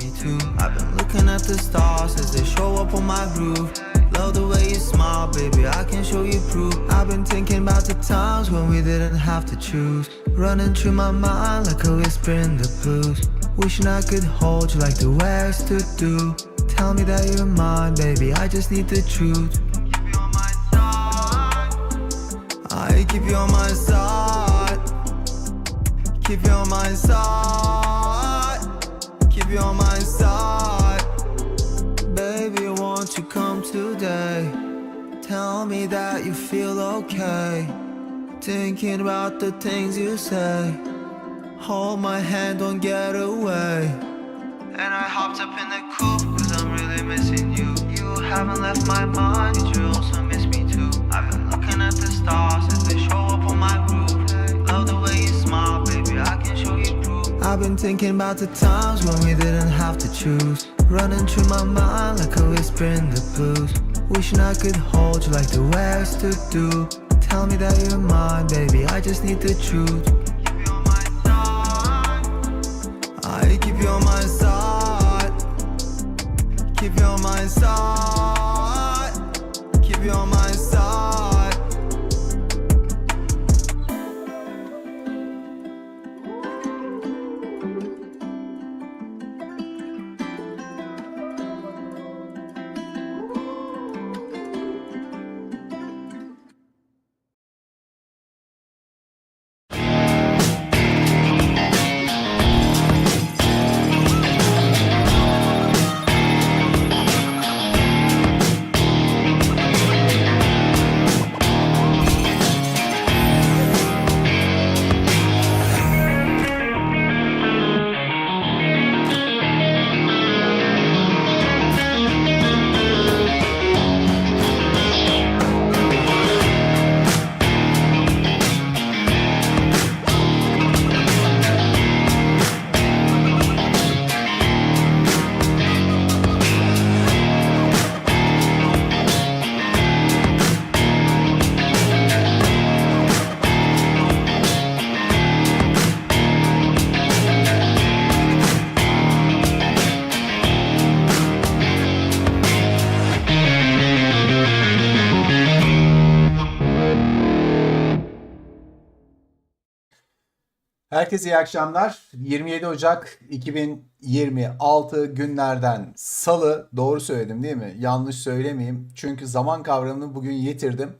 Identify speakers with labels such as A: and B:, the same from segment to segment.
A: me too. I've been looking at the stars as they show up on my roof. Love the way you smile, baby. I can show you proof. I've been thinking about the times when we didn't have to choose. Running through my mind like a whisper in the blues. Wishing I could hold you like the way I used to do. Tell me that you're mine, baby. I just need the truth. Keep you on my side. I keep you on my side. Keep you on my side. You on my side. Baby, won't you come today? Tell me that you feel okay. Thinking about the things you say. Hold my hand, don't get away. And I hopped up in the coupe, cause I'm really missing you. You haven't left my mind, you also miss me too? I've been looking at the stars as they show I've been thinking about the times when we didn't have to choose. Running through my mind like a whisper in the blues. Wishing I could hold you like the way I used to do. Tell me that you're mine, baby, I just need the truth. Keep you on my side. I keep you on my side. Keep you on my side.
B: Keep you on my Herkese iyi akşamlar. 27 Ocak 2026 günlerden Salı. Doğru söyledim değil mi? Yanlış söylemeyeyim. Çünkü zaman kavramını bugün yitirdim.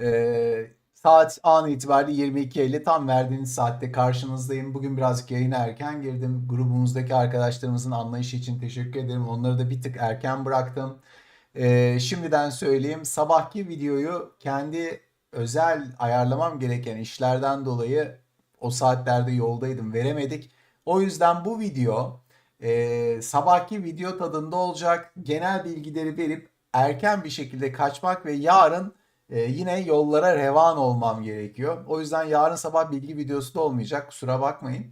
B: Ee, saat an itibariyle 22.50 tam verdiğiniz saatte karşınızdayım. Bugün birazcık yayına erken girdim. Grubumuzdaki arkadaşlarımızın anlayışı için teşekkür ederim. Onları da bir tık erken bıraktım. Ee, şimdiden söyleyeyim. Sabahki videoyu kendi özel ayarlamam gereken işlerden dolayı o saatlerde yoldaydım veremedik. O yüzden bu video e, sabahki video tadında olacak. Genel bilgileri verip erken bir şekilde kaçmak ve yarın e, yine yollara revan olmam gerekiyor. O yüzden yarın sabah bilgi videosu da olmayacak. Kusura bakmayın.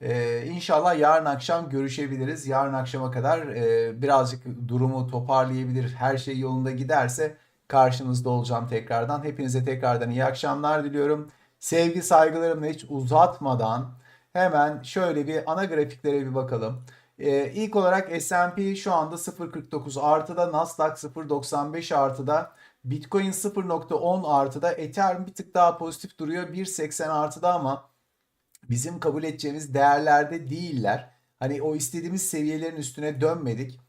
B: E, inşallah yarın akşam görüşebiliriz. Yarın akşama kadar e, birazcık durumu toparlayabilir. Her şey yolunda giderse karşınızda olacağım tekrardan. Hepinize tekrardan iyi akşamlar diliyorum. Sevgi saygılarımla hiç uzatmadan hemen şöyle bir ana grafiklere bir bakalım. Ee, ilk olarak S&P şu anda 0.49 artıda, Nasdaq 0.95 artıda, Bitcoin 0.10 artıda, Ethereum bir tık daha pozitif duruyor 1.80 artıda ama bizim kabul edeceğimiz değerlerde değiller. Hani o istediğimiz seviyelerin üstüne dönmedik.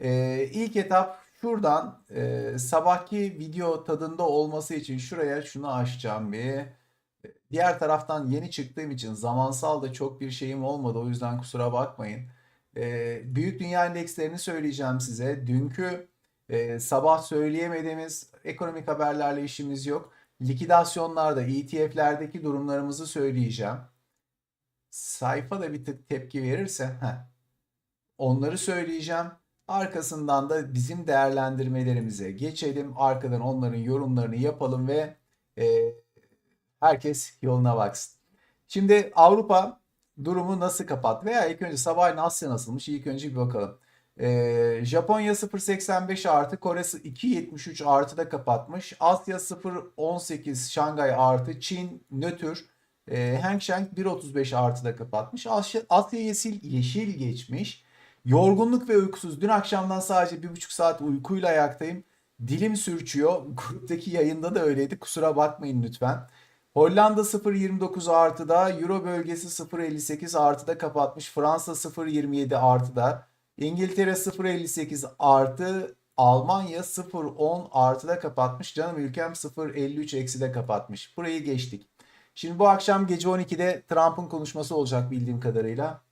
B: Ee, ilk etap şuradan e, sabahki video tadında olması için şuraya şunu açacağım bir. Diğer taraftan yeni çıktığım için zamansal da çok bir şeyim olmadı. O yüzden kusura bakmayın. Ee, büyük dünya endekslerini söyleyeceğim size. Dünkü e, sabah söyleyemediğimiz ekonomik haberlerle işimiz yok. Likidasyonlarda, ETF'lerdeki durumlarımızı söyleyeceğim. Sayfa da bir tık tepki verirse heh, onları söyleyeceğim. Arkasından da bizim değerlendirmelerimize geçelim. Arkadan onların yorumlarını yapalım ve e, herkes yoluna baksın. Şimdi Avrupa durumu nasıl kapat veya ilk önce sabahleyin Asya nasılmış ilk önce bir bakalım. Ee, Japonya 0.85 artı Kore 2.73 artıda kapatmış. Asya 0.18 Şangay artı Çin nötr e, Hang Seng 1.35 artıda kapatmış. Asya, Asya yeşil, yeşil geçmiş. Yorgunluk ve uykusuz. Dün akşamdan sadece bir buçuk saat uykuyla ayaktayım. Dilim sürçüyor. Gruptaki yayında da öyleydi. Kusura bakmayın lütfen. Hollanda 0.29 artıda, Euro bölgesi 0.58 artıda kapatmış. Fransa 0.27 artıda. İngiltere 0.58 artı, Almanya 0.10 artıda kapatmış. Canım ülkem 0.53 ekside kapatmış. Burayı geçtik. Şimdi bu akşam gece 12'de Trump'ın konuşması olacak bildiğim kadarıyla.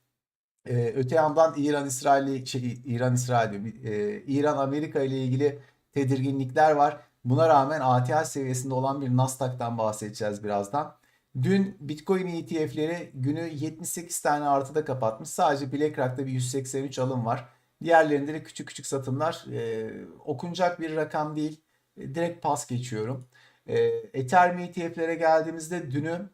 B: Ee, öte yandan İran İsrail şey, İran İsrail ee, İran Amerika ile ilgili tedirginlikler var. Buna rağmen ATH seviyesinde olan bir Nasdaq'tan bahsedeceğiz birazdan. Dün Bitcoin ETF'leri günü 78 tane artıda kapatmış. Sadece BlackRock'ta bir 183 alım var. Diğerlerinde de küçük küçük satımlar. Ee, okunacak bir rakam değil. Ee, direkt pas geçiyorum. Ee, Ethereum ETF'lere geldiğimizde dünü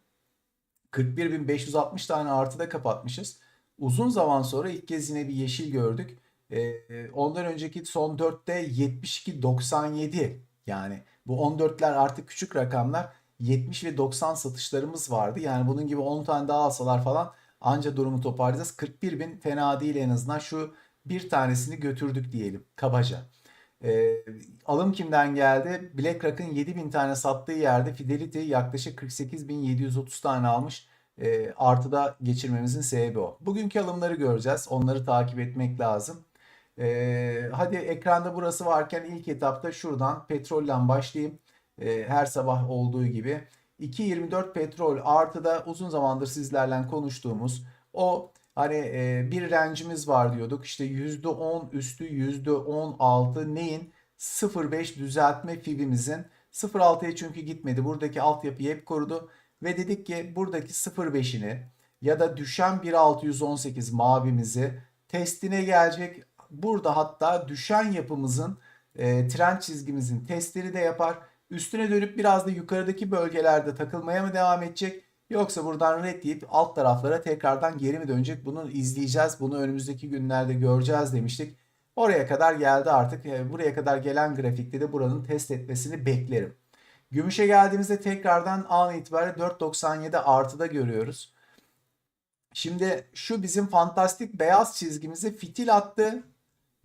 B: 41.560 tane artıda kapatmışız. Uzun zaman sonra ilk kez yine bir yeşil gördük. Ee, ondan önceki son 4'te 72.97 yani bu 14'ler artık küçük rakamlar 70 ve 90 satışlarımız vardı. Yani bunun gibi 10 tane daha alsalar falan anca durumu toparlayacağız. 41 bin fena değil en azından şu bir tanesini götürdük diyelim kabaca. Ee, alım kimden geldi? BlackRock'ın 7000 tane sattığı yerde Fidelity yaklaşık 48.730 tane almış. Ee, artıda geçirmemizin sebebi o. Bugünkü alımları göreceğiz. Onları takip etmek lazım. Ee, hadi ekranda burası varken ilk etapta şuradan petrolden başlayayım. Ee, her sabah olduğu gibi. 2.24 petrol artıda uzun zamandır sizlerle konuştuğumuz o hani e, bir rencimiz var diyorduk. İşte %10 üstü %16 neyin? 0.5 düzeltme fibimizin 0.6'ya çünkü gitmedi. Buradaki altyapıyı hep korudu. Ve dedik ki buradaki 0.5'ini ya da düşen 1.618 mavimizi testine gelecek. Burada hatta düşen yapımızın e, trend çizgimizin testleri de yapar. Üstüne dönüp biraz da yukarıdaki bölgelerde takılmaya mı devam edecek? Yoksa buradan red deyip alt taraflara tekrardan geri mi dönecek? Bunu izleyeceğiz. Bunu önümüzdeki günlerde göreceğiz demiştik. Oraya kadar geldi artık. E, Buraya kadar gelen grafikte de buranın test etmesini beklerim. Gümüşe geldiğimizde tekrardan an itibariyle 4.97 artıda görüyoruz. Şimdi şu bizim fantastik beyaz çizgimizi fitil attı.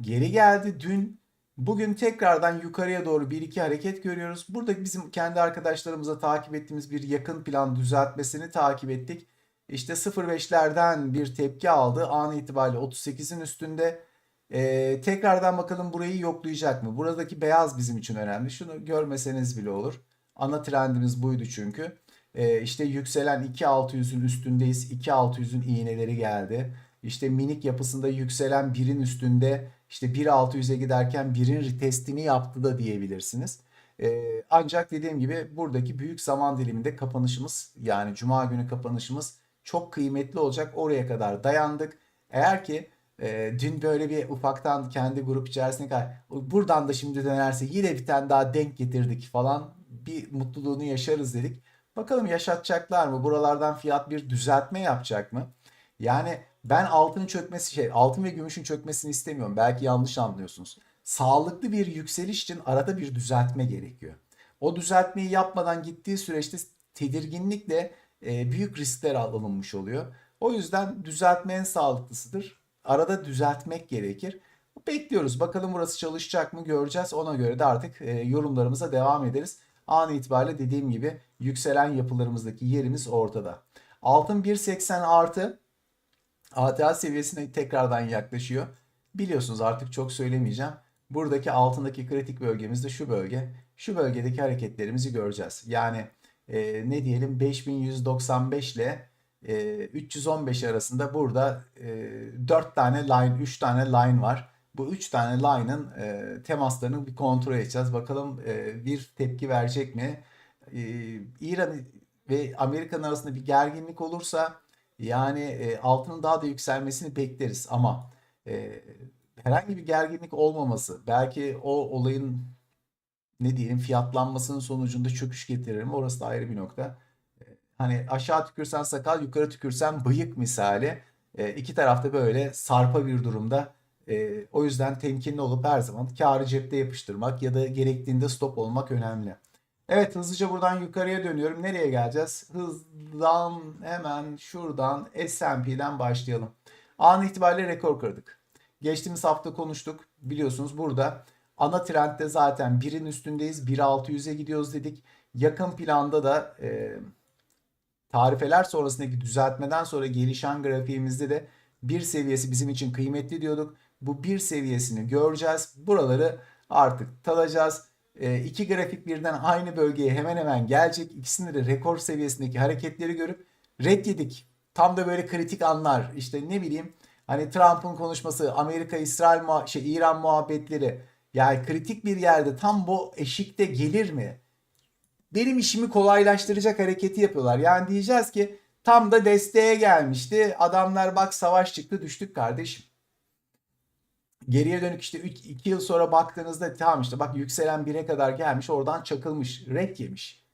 B: Geri geldi dün. Bugün tekrardan yukarıya doğru bir iki hareket görüyoruz. Burada bizim kendi arkadaşlarımıza takip ettiğimiz bir yakın plan düzeltmesini takip ettik. İşte 0.5'lerden bir tepki aldı. An itibariyle 38'in üstünde. Ee, tekrardan bakalım burayı yoklayacak mı? Buradaki beyaz bizim için önemli. Şunu görmeseniz bile olur. Ana trendimiz buydu çünkü. Ee, işte yükselen 2600'ün üstündeyiz. 2600'ün iğneleri geldi. İşte minik yapısında yükselen birin üstünde işte 1.600'e giderken birin retestini yaptı da diyebilirsiniz. Ee, ancak dediğim gibi buradaki büyük zaman diliminde kapanışımız yani cuma günü kapanışımız çok kıymetli olacak. Oraya kadar dayandık. Eğer ki e, dün böyle bir ufaktan kendi grup içerisinde kal- buradan da şimdi dönerse yine bir tane daha denk getirdik falan bir mutluluğunu yaşarız dedik. Bakalım yaşatacaklar mı? Buralardan fiyat bir düzeltme yapacak mı? Yani ben altının çökmesi şey altın ve gümüşün çökmesini istemiyorum. Belki yanlış anlıyorsunuz. Sağlıklı bir yükseliş için arada bir düzeltme gerekiyor. O düzeltmeyi yapmadan gittiği süreçte tedirginlikle e, büyük riskler alınmış oluyor. O yüzden düzeltme en sağlıklısıdır. Arada düzeltmek gerekir. Bekliyoruz. Bakalım burası çalışacak mı göreceğiz. Ona göre de artık e, yorumlarımıza devam ederiz. An itibariyle dediğim gibi yükselen yapılarımızdaki yerimiz ortada. Altın 1.80 artı ATH seviyesine tekrardan yaklaşıyor. Biliyorsunuz artık çok söylemeyeceğim. Buradaki altındaki kritik bölgemiz de şu bölge. Şu bölgedeki hareketlerimizi göreceğiz. Yani e, ne diyelim 5195 ile e, 315 arasında burada e, 4 tane line, 3 tane line var. Bu 3 tane line'ın e, temaslarını bir kontrol edeceğiz. Bakalım e, bir tepki verecek mi? E, İran ve Amerika'nın arasında bir gerginlik olursa yani e, altının daha da yükselmesini bekleriz ama e, herhangi bir gerginlik olmaması belki o olayın ne diyelim fiyatlanmasının sonucunda çöküş getirir mi? Orası da ayrı bir nokta. E, Hani aşağı tükürsen sakal, yukarı tükürsen bıyık misali. E, iki tarafta böyle sarpa bir durumda. E, o yüzden temkinli olup her zaman kârı cepte yapıştırmak ya da gerektiğinde stop olmak önemli. Evet hızlıca buradan yukarıya dönüyorum. Nereye geleceğiz? Hızdan hemen şuradan S&P'den başlayalım. An itibariyle rekor kırdık. Geçtiğimiz hafta konuştuk. Biliyorsunuz burada ana trendde zaten birin üstündeyiz. 1.600'e gidiyoruz dedik. Yakın planda da e, tarifeler sonrasındaki düzeltmeden sonra gelişen grafiğimizde de bir seviyesi bizim için kıymetli diyorduk. Bu bir seviyesini göreceğiz. Buraları artık tadacağız. E, iki grafik birden aynı bölgeye hemen hemen gelecek. İkisinde de rekor seviyesindeki hareketleri görüp red yedik. Tam da böyle kritik anlar. İşte ne bileyim hani Trump'ın konuşması, Amerika İsrail muha- şey İran muhabbetleri yani kritik bir yerde tam bu eşikte gelir mi? benim işimi kolaylaştıracak hareketi yapıyorlar. Yani diyeceğiz ki tam da desteğe gelmişti. Adamlar bak savaş çıktı düştük kardeşim. Geriye dönük işte 2 yıl sonra baktığınızda tamam işte bak yükselen 1'e kadar gelmiş oradan çakılmış. Red yemiş.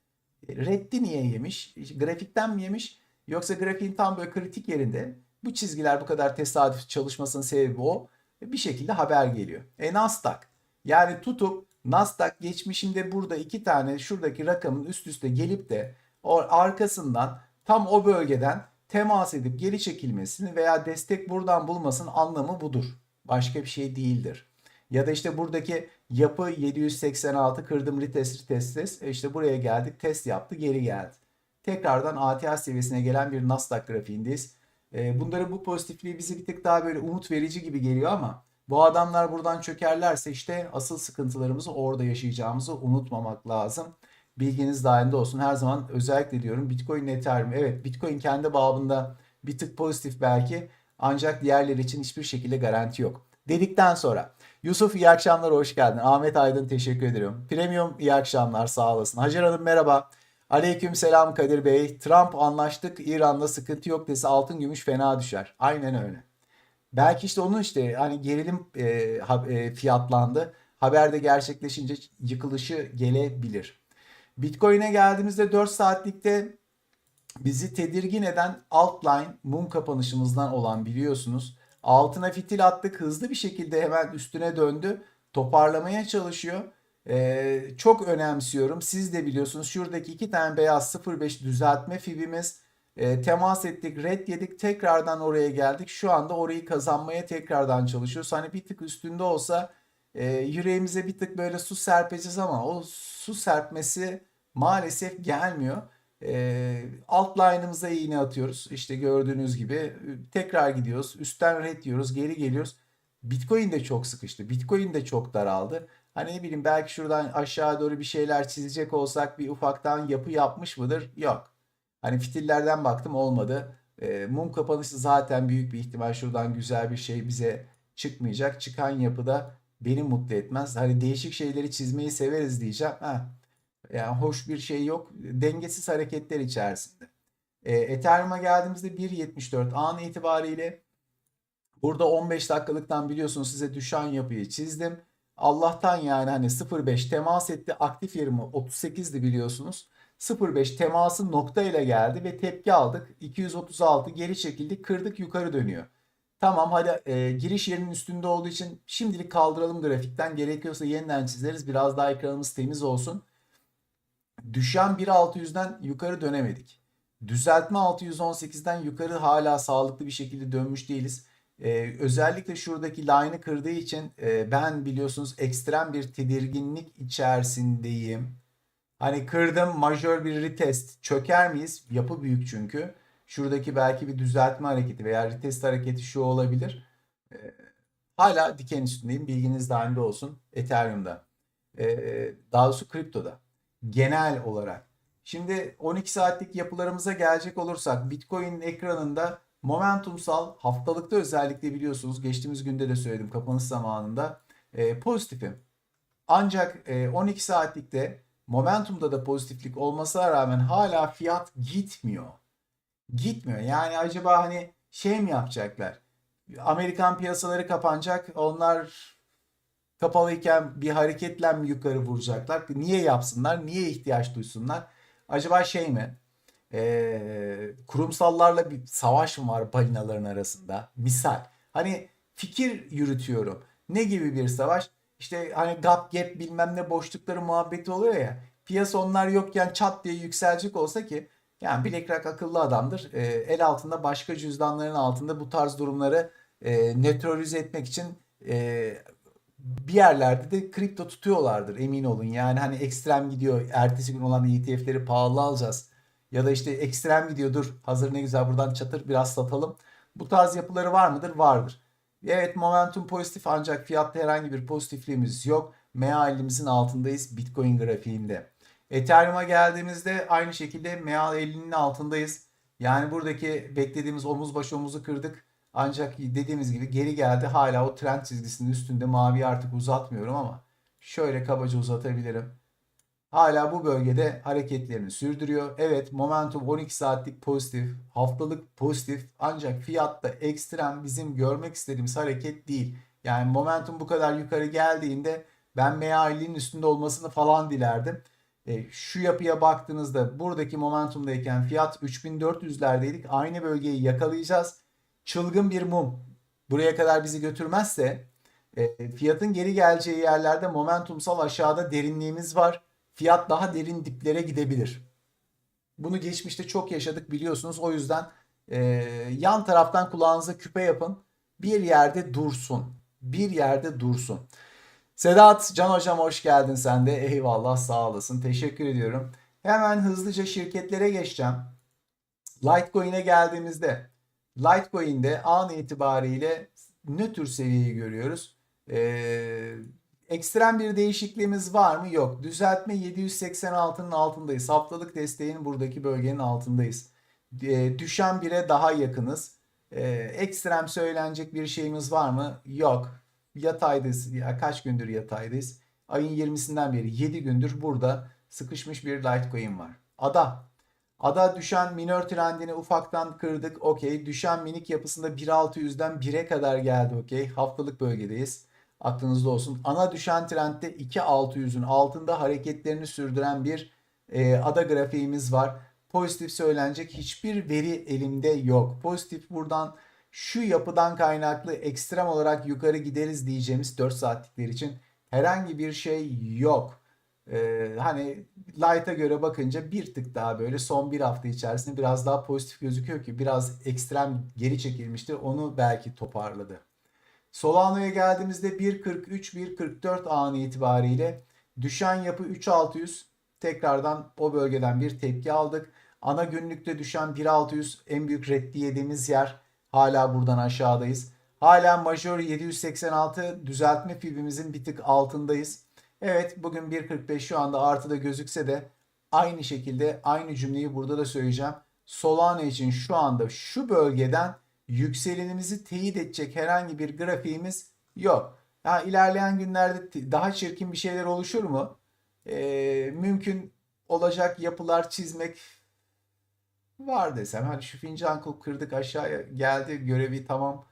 B: E, Reddi niye yemiş? İşte Grafikten mi yemiş? Yoksa grafiğin tam böyle kritik yerinde bu çizgiler bu kadar tesadüf çalışmasının sebebi o. Bir şekilde haber geliyor. E Nasdaq. Yani tutup Nasdaq geçmişinde burada iki tane şuradaki rakamın üst üste gelip de o arkasından tam o bölgeden temas edip geri çekilmesini veya destek buradan bulmasının anlamı budur. Başka bir şey değildir. Ya da işte buradaki yapı 786 kırdım retest retest test. E işte buraya geldik test yaptı geri geldi. Tekrardan ATH seviyesine gelen bir Nasdaq grafiğindeyiz. E, Bunların bu pozitifliği bizi bir tık daha böyle umut verici gibi geliyor ama bu adamlar buradan çökerlerse işte asıl sıkıntılarımızı orada yaşayacağımızı unutmamak lazım. Bilginiz dahilinde olsun. Her zaman özellikle diyorum Bitcoin Ethereum. Evet Bitcoin kendi babında bir tık pozitif belki ancak diğerleri için hiçbir şekilde garanti yok. Dedikten sonra Yusuf iyi akşamlar hoş geldin. Ahmet Aydın teşekkür ediyorum. Premium iyi akşamlar sağ olasın. Hacer Hanım merhaba. Aleyküm selam Kadir Bey. Trump anlaştık İran'da sıkıntı yok dese altın gümüş fena düşer. Aynen öyle. Belki işte onun işte hani gerilim e, ha- e, fiyatlandı. Haberde gerçekleşince yıkılışı gelebilir. Bitcoin'e geldiğimizde 4 saatlikte bizi tedirgin eden altline mum kapanışımızdan olan biliyorsunuz. Altına fitil attık hızlı bir şekilde hemen üstüne döndü. Toparlamaya çalışıyor. Ee, çok önemsiyorum. Siz de biliyorsunuz şuradaki iki tane beyaz 0.5 düzeltme fibimiz. Ee, temas ettik, red yedik, tekrardan oraya geldik. Şu anda orayı kazanmaya tekrardan çalışıyoruz. Hani bir tık üstünde olsa e, yüreğimize bir tık böyle su serpeceğiz ama o su serpmesi maalesef gelmiyor. E, alt line'ımıza iğne atıyoruz. İşte gördüğünüz gibi tekrar gidiyoruz. Üstten red yiyoruz, geri geliyoruz. Bitcoin de çok sıkıştı. Bitcoin de çok daraldı. Hani ne bileyim belki şuradan aşağı doğru bir şeyler çizecek olsak bir ufaktan yapı yapmış mıdır? Yok. Hani fitillerden baktım olmadı. E, mum kapanışı zaten büyük bir ihtimal şuradan güzel bir şey bize çıkmayacak. Çıkan yapıda beni mutlu etmez. Hani değişik şeyleri çizmeyi severiz diyeceğim. Ha, yani hoş bir şey yok. Dengesiz hareketler içerisinde. E, Ethereum'a geldiğimizde 1.74 an itibariyle burada 15 dakikalıktan biliyorsunuz size düşen yapıyı çizdim. Allah'tan yani hani 0.5 temas etti. Aktif yerimi 38'di biliyorsunuz. 0.5 teması nokta ile geldi ve tepki aldık. 236 geri çekildik, kırdık, yukarı dönüyor. Tamam hadi e, giriş yerinin üstünde olduğu için şimdilik kaldıralım grafikten. Gerekiyorsa yeniden çizeriz. Biraz daha ekranımız temiz olsun. Düşen 1.600'den yukarı dönemedik. Düzeltme 618'den yukarı hala sağlıklı bir şekilde dönmüş değiliz. Ee, özellikle şuradaki line'ı kırdığı için e, ben biliyorsunuz ekstrem bir tedirginlik içerisindeyim. Hani kırdım majör bir retest çöker miyiz? Yapı büyük çünkü. Şuradaki belki bir düzeltme hareketi veya retest hareketi şu olabilir. Ee, hala diken üstündeyim. Bilginiz dahilinde olsun. Ethereum'da. Ee, daha doğrusu kriptoda. Genel olarak. Şimdi 12 saatlik yapılarımıza gelecek olursak Bitcoin ekranında momentumsal haftalıkta özellikle biliyorsunuz geçtiğimiz günde de söyledim kapanış zamanında e, pozitifim. Ancak e, 12 saatlikte momentumda da pozitiflik olmasına rağmen hala fiyat gitmiyor. Gitmiyor. Yani acaba hani şey mi yapacaklar? Amerikan piyasaları kapanacak. Onlar kapalıyken bir hareketle mi yukarı vuracaklar? Niye yapsınlar? Niye ihtiyaç duysunlar? Acaba şey mi? Ee, kurumsallarla bir savaş mı var balinaların arasında? Misal. Hani fikir yürütüyorum. Ne gibi bir savaş? İşte hani gap gap bilmem ne boşlukları muhabbeti oluyor ya. Piyasa onlar yokken çat diye yükselecek olsa ki yani BlackRock akıllı adamdır. Ee, el altında başka cüzdanların altında bu tarz durumları e, nötralize etmek için e, bir yerlerde de kripto tutuyorlardır emin olun. Yani hani ekstrem gidiyor ertesi gün olan ETF'leri pahalı alacağız. Ya da işte ekstrem gidiyordur hazır ne güzel buradan çatır biraz satalım. Bu tarz yapıları var mıdır? Vardır. Evet momentum pozitif ancak fiyatta herhangi bir pozitifliğimiz yok. MA 50'imizin altındayız Bitcoin grafiğinde. Ethereum'a geldiğimizde aynı şekilde MA 50'nin altındayız. Yani buradaki beklediğimiz omuz başı omuzu kırdık. Ancak dediğimiz gibi geri geldi. Hala o trend çizgisinin üstünde mavi artık uzatmıyorum ama şöyle kabaca uzatabilirim. Hala bu bölgede hareketlerini sürdürüyor. Evet momentum 12 saatlik pozitif, haftalık pozitif ancak fiyatta ekstrem bizim görmek istediğimiz hareket değil. Yani momentum bu kadar yukarı geldiğinde ben MA50'nin üstünde olmasını falan dilerdim. E, şu yapıya baktığınızda buradaki momentumdayken fiyat 3400'lerdeydik. Aynı bölgeyi yakalayacağız. Çılgın bir mum buraya kadar bizi götürmezse e, fiyatın geri geleceği yerlerde momentumsal aşağıda derinliğimiz var. Fiyat daha derin diplere gidebilir. Bunu geçmişte çok yaşadık biliyorsunuz. O yüzden e, yan taraftan kulağınıza küpe yapın. Bir yerde dursun. Bir yerde dursun. Sedat Can Hocam hoş geldin sen de. Eyvallah sağ olasın. Teşekkür ediyorum. Hemen hızlıca şirketlere geçeceğim. Litecoin'e geldiğimizde Litecoin'de an itibariyle nötr seviyeyi görüyoruz. Ee, ekstrem bir değişikliğimiz var mı? Yok. Düzeltme 786'nın altındayız. Haftalık desteğin buradaki bölgenin altındayız. Ee, düşen 1'e daha yakınız. Ee, ekstrem söylenecek bir şeyimiz var mı? Yok. Yataydayız. Ya kaç gündür yataydayız? Ayın 20'sinden beri 7 gündür burada sıkışmış bir Litecoin var. Ada. Ada düşen minör trendini ufaktan kırdık. Okey. Düşen minik yapısında 1.600'den 1'e kadar geldi. Okey. Haftalık bölgedeyiz. Aklınızda olsun. Ana düşen trendde 2.600'ün altında hareketlerini sürdüren bir e, ada grafiğimiz var. Pozitif söylenecek hiçbir veri elimde yok. Pozitif buradan şu yapıdan kaynaklı ekstrem olarak yukarı gideriz diyeceğimiz 4 saatlikler için herhangi bir şey yok. Ee, hani Light'a göre bakınca bir tık daha böyle son bir hafta içerisinde biraz daha pozitif gözüküyor ki biraz ekstrem geri çekilmişti. Onu belki toparladı. Solano'ya geldiğimizde 1.43-1.44 anı itibariyle düşen yapı 3600 tekrardan o bölgeden bir tepki aldık. Ana günlükte düşen 1600 en büyük reddi yediğimiz yer hala buradan aşağıdayız. Hala major 786 düzeltme fibimizin bir tık altındayız. Evet bugün 1.45 şu anda artıda gözükse de aynı şekilde aynı cümleyi burada da söyleyeceğim. Solana için şu anda şu bölgeden yükselenimizi teyit edecek herhangi bir grafiğimiz yok. Ha, ilerleyen günlerde daha çirkin bir şeyler oluşur mu? Ee, mümkün olacak yapılar çizmek var desem. Hani şu fincan kırdık aşağıya geldi görevi tamam.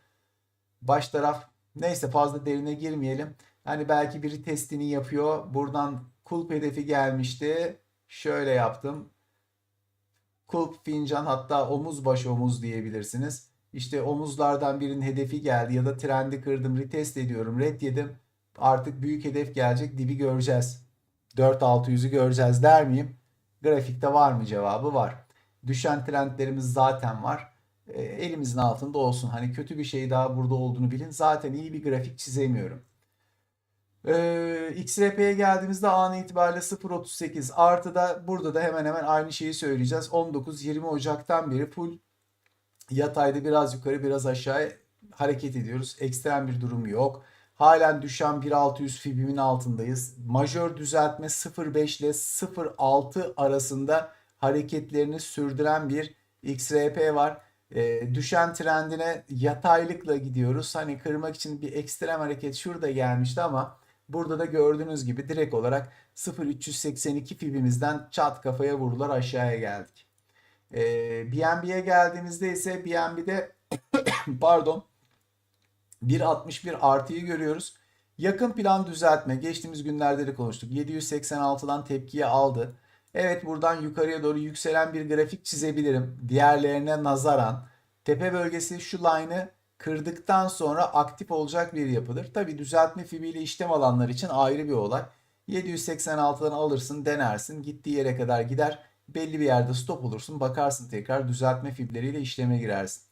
B: Baş taraf neyse fazla derine girmeyelim. Hani belki biri testini yapıyor. Buradan kulp hedefi gelmişti. Şöyle yaptım. Kulp fincan hatta omuz baş omuz diyebilirsiniz. İşte omuzlardan birinin hedefi geldi ya da trendi kırdım retest ediyorum red yedim. Artık büyük hedef gelecek dibi göreceğiz. 4-600'ü göreceğiz der miyim? Grafikte var mı cevabı var. Düşen trendlerimiz zaten var. E, elimizin altında olsun. Hani kötü bir şey daha burada olduğunu bilin. Zaten iyi bir grafik çizemiyorum. Ee, XRP'ye geldiğimizde an itibariyle 0.38 artı da burada da hemen hemen aynı şeyi söyleyeceğiz. 19-20 Ocak'tan beri full yatayda biraz yukarı biraz aşağı hareket ediyoruz. Ekstrem bir durum yok. Halen düşen 1600 fibimin altındayız. Majör düzeltme 0.5 ile 0.6 arasında hareketlerini sürdüren bir XRP var. E, düşen trendine yataylıkla gidiyoruz. Hani kırmak için bir ekstrem hareket şurada gelmişti ama burada da gördüğünüz gibi direkt olarak 0.382 fibimizden çat kafaya vurdular aşağıya geldik. E, BNB'ye geldiğimizde ise BNB'de pardon 1.61 artıyı görüyoruz. Yakın plan düzeltme. Geçtiğimiz günlerde de konuştuk. 786'dan tepkiyi aldı. Evet buradan yukarıya doğru yükselen bir grafik çizebilirim. Diğerlerine nazaran tepe bölgesi şu line'ı kırdıktan sonra aktif olacak bir yapıdır. Tabi düzeltme fibiyle işlem alanlar için ayrı bir olay. 786'dan alırsın denersin gittiği yere kadar gider. Belli bir yerde stop olursun bakarsın tekrar düzeltme fibleriyle işleme girersin.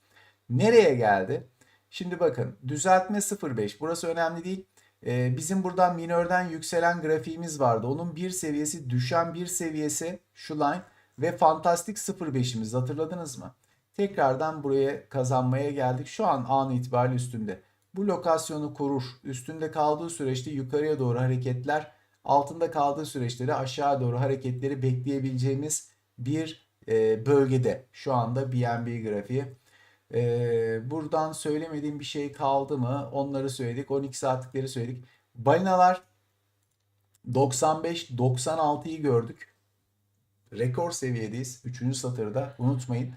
B: Nereye geldi? Şimdi bakın düzeltme 0.5 burası önemli değil. Ee, bizim buradan minörden yükselen grafiğimiz vardı. Onun bir seviyesi düşen bir seviyesi şu line ve fantastik 0.5'imiz hatırladınız mı? Tekrardan buraya kazanmaya geldik. Şu an an itibariyle üstünde. Bu lokasyonu korur. Üstünde kaldığı süreçte yukarıya doğru hareketler, altında kaldığı süreçte de aşağı doğru hareketleri bekleyebileceğimiz bir e, bölgede. Şu anda BNB grafiği. E, buradan söylemediğim bir şey kaldı mı? Onları söyledik. 12 saatlikleri söyledik. Balinalar 95-96'yı gördük. Rekor seviyedeyiz. Üçüncü satırda. Unutmayın.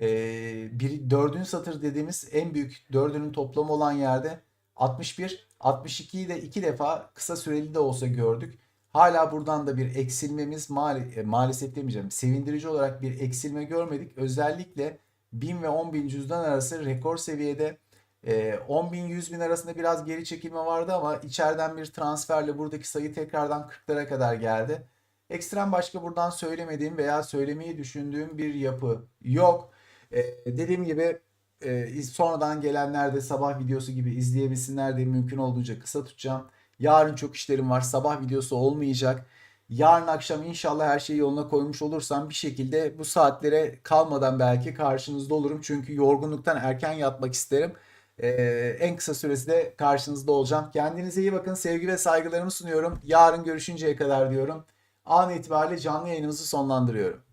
B: Ee, bir, dördüncü satır dediğimiz en büyük dördünün toplamı olan yerde 61, 62'yi de iki defa kısa süreli de olsa gördük. Hala buradan da bir eksilmemiz maali, e, maalesef demeyeceğim. Sevindirici olarak bir eksilme görmedik. Özellikle 1000 ve 10.000 cüzdan arası rekor seviyede. E, 10.000 100.000 arasında biraz geri çekilme vardı ama içeriden bir transferle buradaki sayı tekrardan 40'lara kadar geldi. Ekstrem başka buradan söylemediğim veya söylemeyi düşündüğüm bir yapı yok. Ee, dediğim gibi e, sonradan gelenler de sabah videosu gibi izleyebilsinler diye mümkün olduğunca kısa tutacağım. Yarın çok işlerim var. Sabah videosu olmayacak. Yarın akşam inşallah her şeyi yoluna koymuş olursam bir şekilde bu saatlere kalmadan belki karşınızda olurum. Çünkü yorgunluktan erken yatmak isterim. Ee, en kısa süresi de karşınızda olacağım. Kendinize iyi bakın. Sevgi ve saygılarımı sunuyorum. Yarın görüşünceye kadar diyorum. An itibariyle canlı yayınımızı sonlandırıyorum.